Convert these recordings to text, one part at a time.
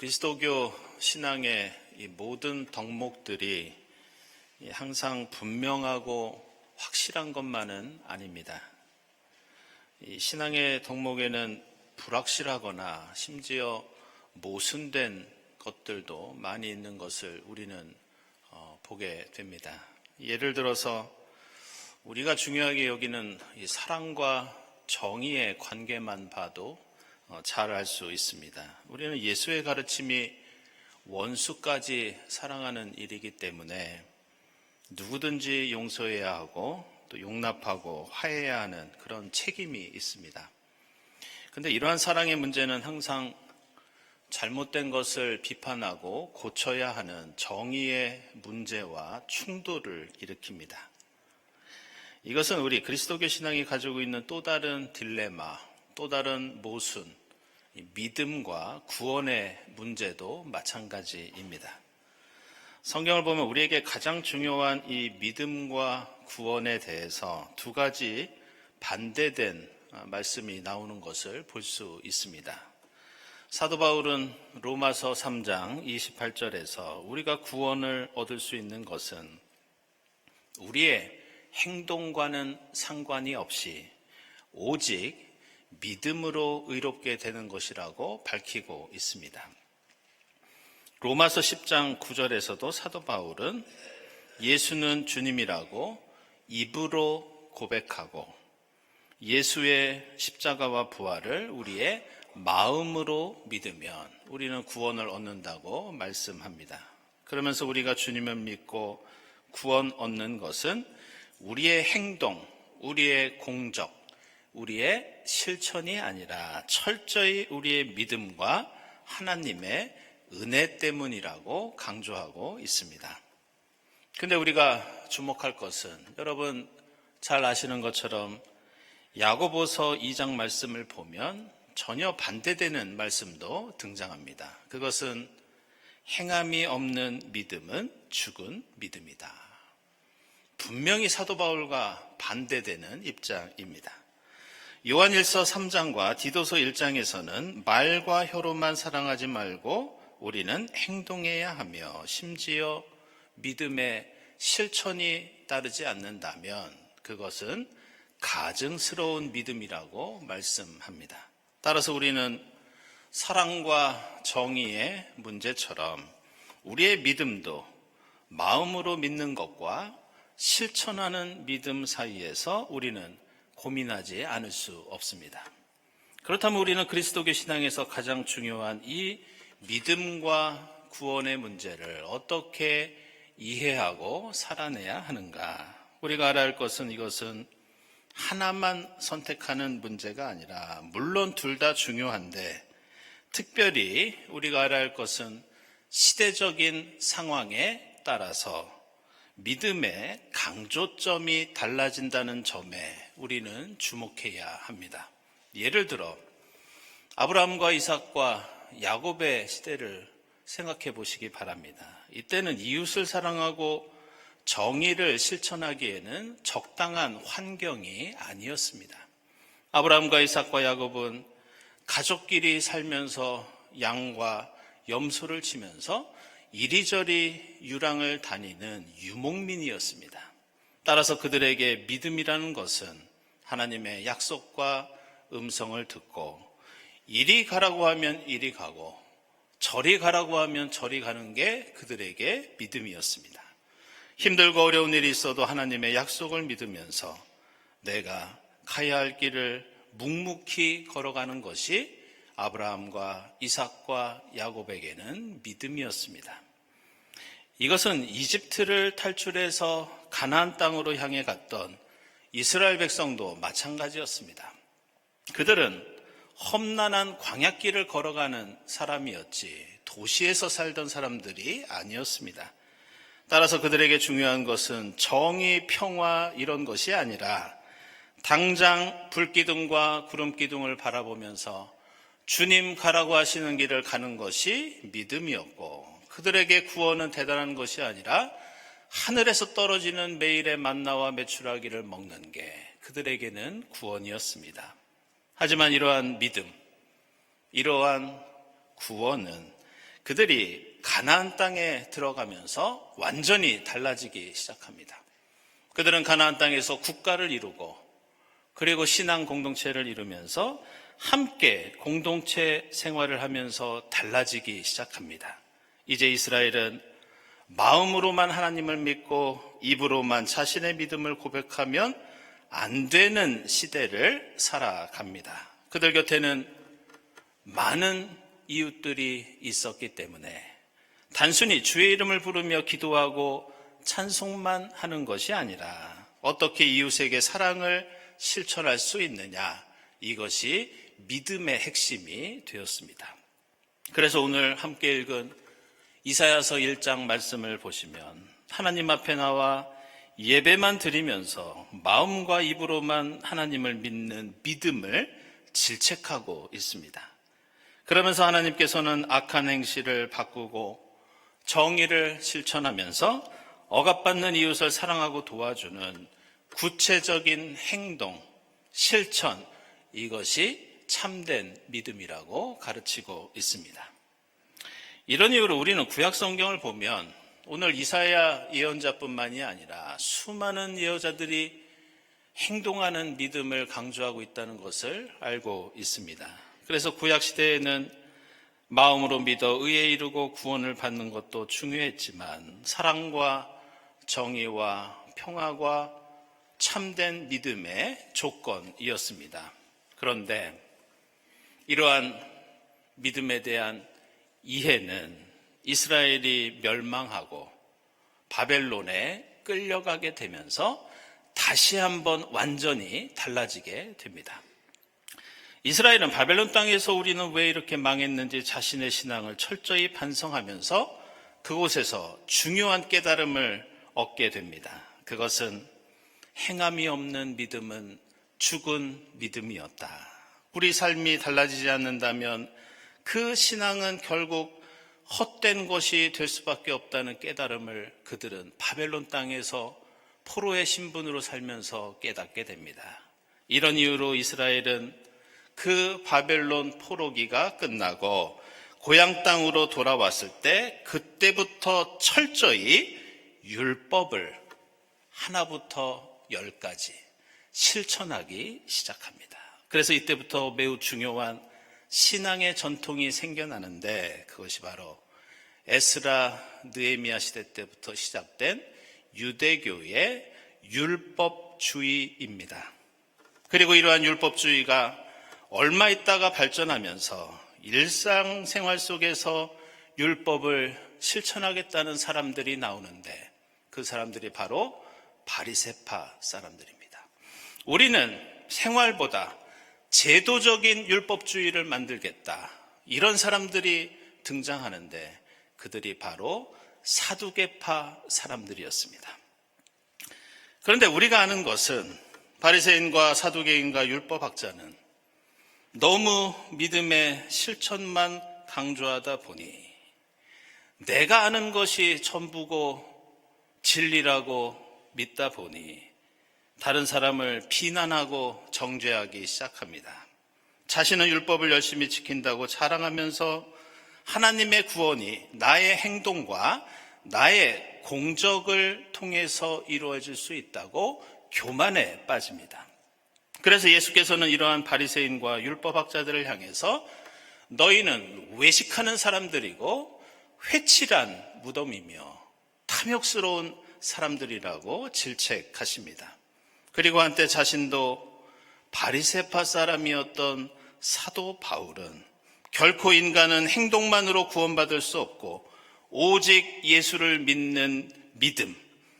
그리스도교 신앙의 이 모든 덕목들이 항상 분명하고 확실한 것만은 아닙니다. 이 신앙의 덕목에는 불확실하거나 심지어 모순된 것들도 많이 있는 것을 우리는 어, 보게 됩니다. 예를 들어서 우리가 중요하게 여기는 이 사랑과 정의의 관계만 봐도 어, 잘 알 수 있습니다. 우리는 예수의 가르침이 원수까지 사랑하는 일이기 때문에 누구든지 용서해야 하고 또 용납하고 화해해야 하는 그런 책임이 있습니다. 근데 이러한 사랑의 문제는 항상 잘못된 것을 비판하고 고쳐야 하는 정의의 문제와 충돌을 일으킵니다. 이것은 우리 그리스도교 신앙이 가지고 있는 또 다른 딜레마, 또 다른 모순, 믿음과 구원의 문제도 마찬가지입니다. 성경을 보면 우리에게 가장 중요한 이 믿음과 구원에 대해서 두 가지 반대된 말씀이 나오는 것을 볼 수 있습니다. 사도 바울은 로마서 3장 28절에서 우리가 구원을 얻을 수 있는 것은 우리의 행동과는 상관이 없이 오직 믿음으로 의롭게 되는 것이라고 밝히고 있습니다. 로마서 10장 9절에서도 사도 바울은 예수는 주님이라고 입으로 고백하고 예수의 십자가와 부활을 우리의 마음으로 믿으면 우리는 구원을 얻는다고 말씀합니다. 그러면서 우리가 주님을 믿고 구원 얻는 것은 우리의 행동, 우리의 공적, 우리의 실천이 아니라 철저히 우리의 믿음과 하나님의 은혜 때문이라고 강조하고 있습니다. 근데 우리가 주목할 것은 여러분 잘 아시는 것처럼 야고보서 2장 말씀을 보면 전혀 반대되는 말씀도 등장합니다. 그것은 행함이 없는 믿음은 죽은 믿음이다. 분명히 사도 바울과 반대되는 입장입니다. 요한일서 3장과 디도서 1장에서는 말과 혀로만 사랑하지 말고 우리는 행동해야 하며 심지어 믿음의 실천이 따르지 않는다면 그것은 가증스러운 믿음이라고 말씀합니다. 따라서 우리는 사랑과 정의의 문제처럼 우리의 믿음도 마음으로 믿는 것과 실천하는 믿음 사이에서 우리는 고민하지 않을 수 없습니다. 그렇다면 우리는 그리스도교 신앙에서 가장 중요한 이 믿음과 구원의 문제를 어떻게 이해하고 살아내야 하는가? 우리가 알아야 할 것은 이것은 하나만 선택하는 문제가 아니라 물론 둘 다 중요한데 특별히 우리가 알아야 할 것은 시대적인 상황에 따라서 믿음의 강조점이 달라진다는 점에 우리는 주목해야 합니다. 예를 들어 아브라함과 이삭과 야곱의 시대를 생각해 보시기 바랍니다. 이때는 이웃을 사랑하고 정의를 실천하기에는 적당한 환경이 아니었습니다. 아브라함과 이삭과 야곱은 가족끼리 살면서 양과 염소를 치면서 이리저리 유랑을 다니는 유목민이었습니다. 따라서 그들에게 믿음이라는 것은 하나님의 약속과 음성을 듣고 이리 가라고 하면 이리 가고 저리 가라고 하면 저리 가는 게 그들에게 믿음이었습니다. 힘들고 어려운 일이 있어도 하나님의 약속을 믿으면서 내가 가야 할 길을 묵묵히 걸어가는 것이 아브라함과 이삭과 야곱에게는 믿음이었습니다. 이것은 이집트를 탈출해서 가나안 땅으로 향해 갔던 이스라엘 백성도 마찬가지였습니다. 그들은 험난한 광약길을 걸어가는 사람이었지 도시에서 살던 사람들이 아니었습니다. 따라서 그들에게 중요한 것은 정의, 평화 이런 것이 아니라 당장 불기둥과 구름기둥을 바라보면서 주님 가라고 하시는 길을 가는 것이 믿음이었고 그들에게 구원은 대단한 것이 아니라 하늘에서 떨어지는 매일의 만나와 메추라기를 먹는 게 그들에게는 구원이었습니다. 하지만 이러한 믿음, 이러한 구원은 그들이 가나안 땅에 들어가면서 완전히 달라지기 시작합니다. 그들은 가나안 땅에서 국가를 이루고 그리고 신앙 공동체를 이루면서 함께 공동체 생활을 하면서 달라지기 시작합니다. 이제 이스라엘은 마음으로만 하나님을 믿고 입으로만 자신의 믿음을 고백하면 안 되는 시대를 살아갑니다. 그들 곁에는 많은 이웃들이 있었기 때문에 단순히 주의 이름을 부르며 기도하고 찬송만 하는 것이 아니라 어떻게 이웃에게 사랑을 실천할 수 있느냐 이것이 믿음의 핵심이 되었습니다. 그래서 오늘 함께 읽은 이사야서 1장 말씀을 보시면 하나님 앞에 나와 예배만 드리면서 마음과 입으로만 하나님을 믿는 믿음을 질책하고 있습니다. 그러면서 하나님께서는 악한 행실을 바꾸고 정의를 실천하면서 억압받는 이웃을 사랑하고 도와주는 구체적인 행동, 실천, 이것이 참된 믿음이라고 가르치고 있습니다. 이런 이유로 우리는 구약 성경을 보면 오늘 이사야 예언자뿐만이 아니라 수많은 예언자들이 행동하는 믿음을 강조하고 있다는 것을 알고 있습니다. 그래서 구약 시대에는 마음으로 믿어 의에 이르고 구원을 받는 것도 중요했지만 사랑과 정의와 평화와 참된 믿음의 조건이었습니다. 그런데 이러한 믿음에 대한 이해는 이스라엘이 멸망하고 바벨론에 끌려가게 되면서 다시 한번 완전히 달라지게 됩니다. 이스라엘은 바벨론 땅에서 우리는 왜 이렇게 망했는지 자신의 신앙을 철저히 반성하면서 그곳에서 중요한 깨달음을 얻게 됩니다. 그것은 행함이 없는 믿음은 죽은 믿음이었다. 우리 삶이 달라지지 않는다면 그 신앙은 결국 헛된 것이 될 수밖에 없다는 깨달음을 그들은 바벨론 땅에서 포로의 신분으로 살면서 깨닫게 됩니다. 이런 이유로 이스라엘은 그 바벨론 포로기가 끝나고 고향 땅으로 돌아왔을 때 그때부터 철저히 율법을 하나부터 열까지 실천하기 시작합니다. 그래서 이때부터 매우 중요한 신앙의 전통이 생겨나는데 그것이 바로 에스라 느에미아 시대 때부터 시작된 유대교의 율법주의입니다. 그리고 이러한 율법주의가 얼마 있다가 발전하면서 일상생활 속에서 율법을 실천하겠다는 사람들이 나오는데 그 사람들이 바로 바리세파 사람들입니다. 우리는 생활보다 제도적인 율법주의를 만들겠다. 이런 사람들이 등장하는데 그들이 바로 사두개파 사람들이었습니다. 그런데 우리가 아는 것은 바리새인과 사두개인과 율법학자는 너무 믿음의 실천만 강조하다 보니 내가 아는 것이 전부고 진리라고 믿다 보니 다른 사람을 비난하고 정죄하기 시작합니다. 자신은 율법을 열심히 지킨다고 자랑하면서 하나님의 구원이 나의 행동과 나의 공적을 통해서 이루어질 수 있다고 교만에 빠집니다. 그래서 예수께서는 이러한 바리새인과 율법학자들을 향해서 너희는 외식하는 사람들이고 회칠한 무덤이며 탐욕스러운 사람들이라고 질책하십니다. 그리고 한때 자신도 바리세파 사람이었던 사도 바울은 결코 인간은 행동만으로 구원받을 수 없고 오직 예수를 믿는 믿음,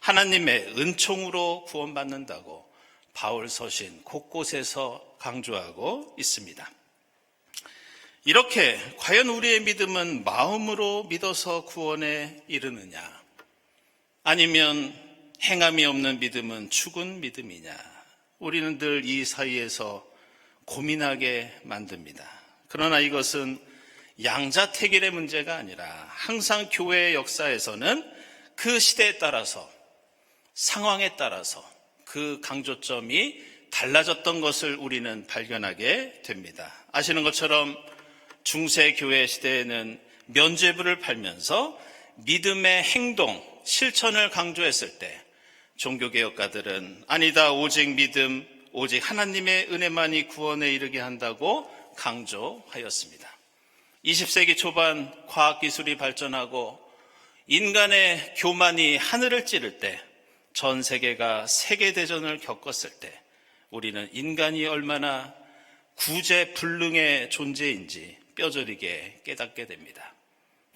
하나님의 은총으로 구원받는다고 바울 서신 곳곳에서 강조하고 있습니다. 이렇게 과연 우리의 믿음은 마음으로 믿어서 구원에 이르느냐? 아니면 행함이 없는 믿음은 죽은 믿음이냐? 우리는 늘 이 사이에서 고민하게 만듭니다. 그러나 이것은 양자택일의 문제가 아니라 항상 교회의 역사에서는 그 시대에 따라서 상황에 따라서 그 강조점이 달라졌던 것을 우리는 발견하게 됩니다. 아시는 것처럼 중세 교회 시대에는 면죄부를 팔면서 믿음의 행동, 실천을 강조했을 때 종교개혁가들은 아니다, 오직 믿음, 오직 하나님의 은혜만이 구원에 이르게 한다고 강조하였습니다. 20세기 초반 과학기술이 발전하고 인간의 교만이 하늘을 찌를 때 전 세계가 세계대전을 겪었을 때 우리는 인간이 얼마나 구제불능의 존재인지 뼈저리게 깨닫게 됩니다.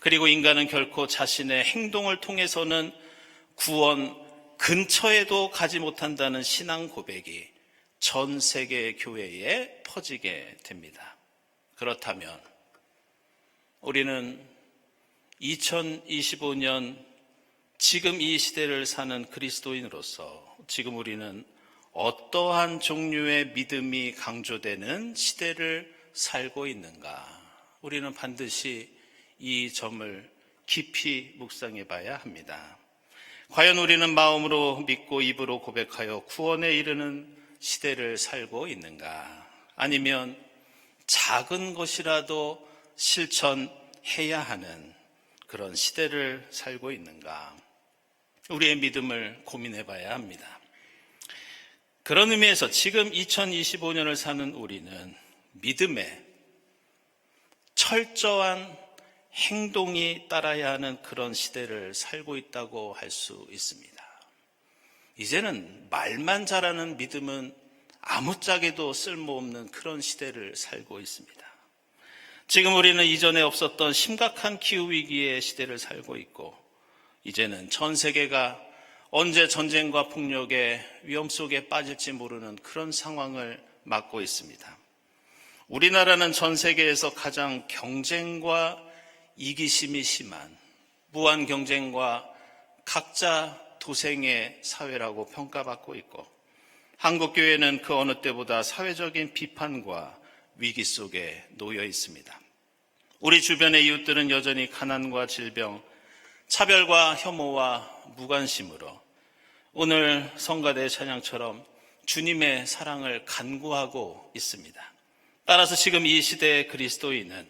그리고 인간은 결코 자신의 행동을 통해서는 구원 근처에도 가지 못한다는 신앙 고백이 전 세계 교회에 퍼지게 됩니다. 그렇다면 우리는 2025년 지금 이 시대를 사는 그리스도인으로서 지금 우리는 어떠한 종류의 믿음이 강조되는 시대를 살고 있는가? 우리는 반드시 이 점을 깊이 묵상해 봐야 합니다. 과연 우리는 마음으로 믿고 입으로 고백하여 구원에 이르는 시대를 살고 있는가? 아니면 작은 것이라도 실천해야 하는 그런 시대를 살고 있는가? 우리의 믿음을 고민해 봐야 합니다. 그런 의미에서 지금 2025년을 사는 우리는 믿음에 철저한 행동이 따라야 하는 그런 시대를 살고 있다고 할 수 있습니다. 이제는 말만 잘하는 믿음은 아무짝에도 쓸모없는 그런 시대를 살고 있습니다. 지금 우리는 이전에 없었던 심각한 기후 위기의 시대를 살고 있고, 이제는 전 세계가 언제 전쟁과 폭력의 위험 속에 빠질지 모르는 그런 상황을 맞고 있습니다. 우리나라는 전 세계에서 가장 경쟁과 이기심이 심한 무한 경쟁과 각자 도생의 사회라고 평가받고 있고 한국교회는 그 어느 때보다 사회적인 비판과 위기 속에 놓여 있습니다. 우리 주변의 이웃들은 여전히 가난과 질병, 차별과 혐오와 무관심으로 오늘 성가대 찬양처럼 주님의 사랑을 간구하고 있습니다. 따라서 지금 이 시대의 그리스도인은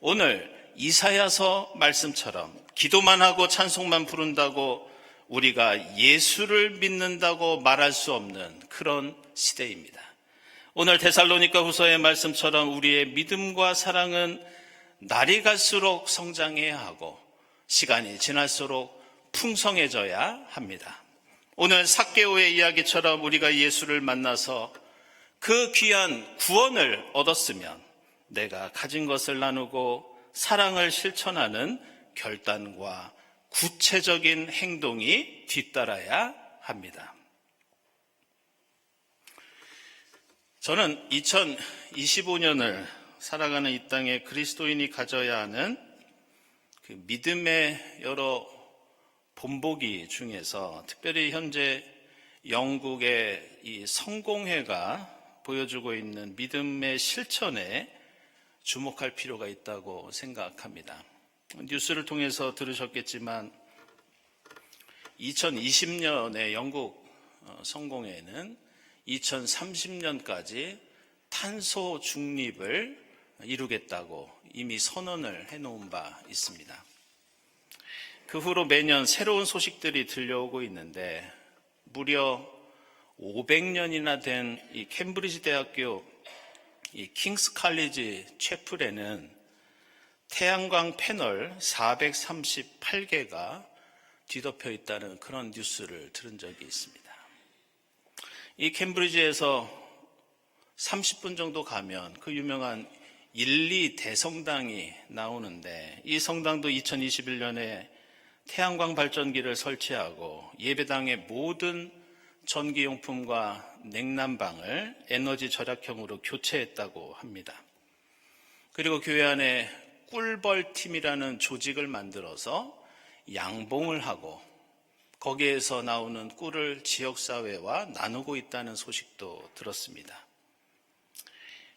오늘 이사야서 말씀처럼 기도만 하고 찬송만 부른다고 우리가 예수를 믿는다고 말할 수 없는 그런 시대입니다. 오늘 데살로니가 후서의 말씀처럼 우리의 믿음과 사랑은 날이 갈수록 성장해야 하고 시간이 지날수록 풍성해져야 합니다. 오늘 사개오의 이야기처럼 우리가 예수를 만나서 그 귀한 구원을 얻었으면 내가 가진 것을 나누고 사랑을 실천하는 결단과 구체적인 행동이 뒤따라야 합니다. 저는 2025년을 살아가는 이 땅에 그리스도인이 가져야 하는 그 믿음의 여러 본보기 중에서 특별히 현재 영국의 이 성공회가 보여주고 있는 믿음의 실천에 주목할 필요가 있다고 생각합니다. 뉴스를 통해서 들으셨겠지만 2020년에 영국 어, 성공회는 2030년까지 탄소 중립을 이루겠다고 이미 선언을 해놓은 바 있습니다. 그 후로 매년 새로운 소식들이 들려오고 있는데 무려 500년이나 된 이 캠브리지 대학교 이 킹스 칼리지 채플에는 태양광 패널 438개가 뒤덮여 있다는 그런 뉴스를 들은 적이 있습니다. 이 캠브리지에서 30분 정도 가면 그 유명한 1, 2 대성당이 나오는데 이 성당도 2021년에 태양광 발전기를 설치하고 예배당의 모든 전기용품과 냉난방을 에너지 절약형으로 교체했다고 합니다. 그리고 교회 안에 꿀벌팀이라는 조직을 만들어서 양봉을 하고 거기에서 나오는 꿀을 지역사회와 나누고 있다는 소식도 들었습니다.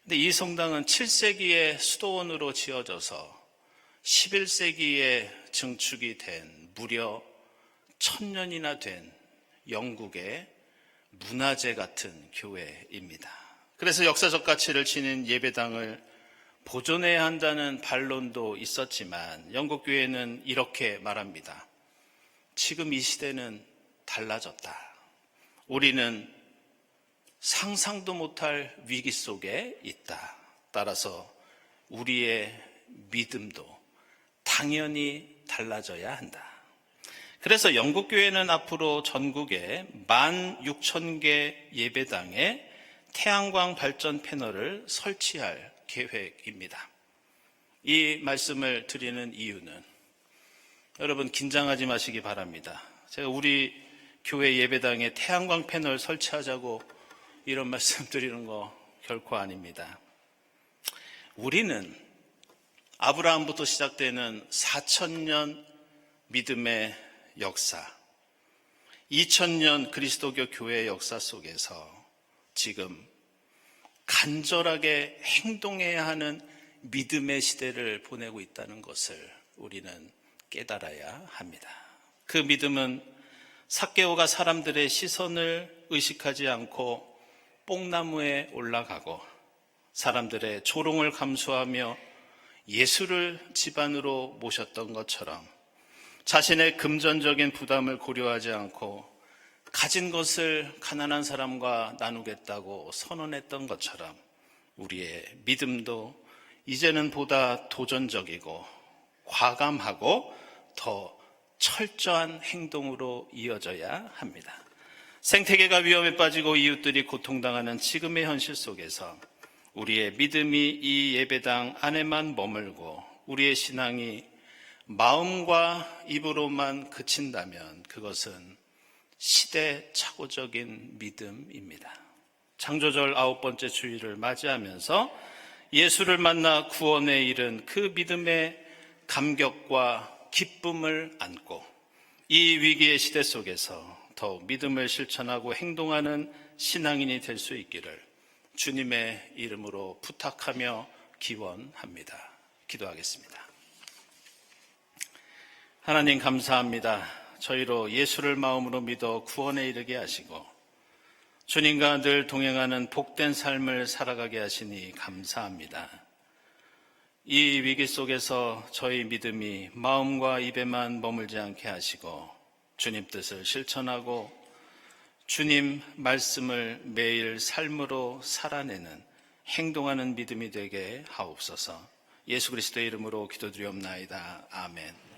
근데 이 성당은 7세기에 수도원으로 지어져서 11세기에 증축이 된 무려 천년이나 된 영국의 문화재 같은 교회입니다. 그래서 역사적 가치를 지닌 예배당을 보존해야 한다는 반론도 있었지만 영국 교회는 이렇게 말합니다. 지금 이 시대는 달라졌다. 우리는 상상도 못할 위기 속에 있다. 따라서 우리의 믿음도 당연히 달라져야 한다. 그래서 영국 교회는 앞으로 전국에 16,000개 예배당에 태양광 발전 패널을 설치할 계획입니다. 이 말씀을 드리는 이유는 여러분 긴장하지 마시기 바랍니다. 제가 우리 교회 예배당에 태양광 패널 설치하자고 이런 말씀 드리는 거 결코 아닙니다. 우리는 아브라함부터 시작되는 4천년 믿음의 역사, 2000년 그리스도교 교회의 역사 속에서 지금 간절하게 행동해야 하는 믿음의 시대를 보내고 있다는 것을 우리는 깨달아야 합니다. 그 믿음은 사개오가 사람들의 시선을 의식하지 않고 뽕나무에 올라가고 사람들의 조롱을 감수하며 예수를 집안으로 모셨던 것처럼 자신의 금전적인 부담을 고려하지 않고 가진 것을 가난한 사람과 나누겠다고 선언했던 것처럼 우리의 믿음도 이제는 보다 도전적이고 과감하고 더 철저한 행동으로 이어져야 합니다. 생태계가 위험에 빠지고 이웃들이 고통당하는 지금의 현실 속에서 우리의 믿음이 이 예배당 안에만 머물고 우리의 신앙이 마음과 입으로만 그친다면 그것은 시대착오적인 믿음입니다. 창조절 아홉 번째 주일을 맞이하면서 예수를 만나 구원에 이른 그 믿음의 감격과 기쁨을 안고 이 위기의 시대 속에서 더욱 믿음을 실천하고 행동하는 신앙인이 될 수 있기를 주님의 이름으로 부탁하며 기원합니다. 기도하겠습니다. 하나님 감사합니다. 저희로 예수를 마음으로 믿어 구원에 이르게 하시고 주님과 늘 동행하는 복된 삶을 살아가게 하시니 감사합니다. 이 위기 속에서 저희 믿음이 마음과 입에만 머물지 않게 하시고 주님 뜻을 실천하고 주님 말씀을 매일 삶으로 살아내는 행동하는 믿음이 되게 하옵소서. 예수 그리스도의 이름으로 기도드리옵나이다. 아멘.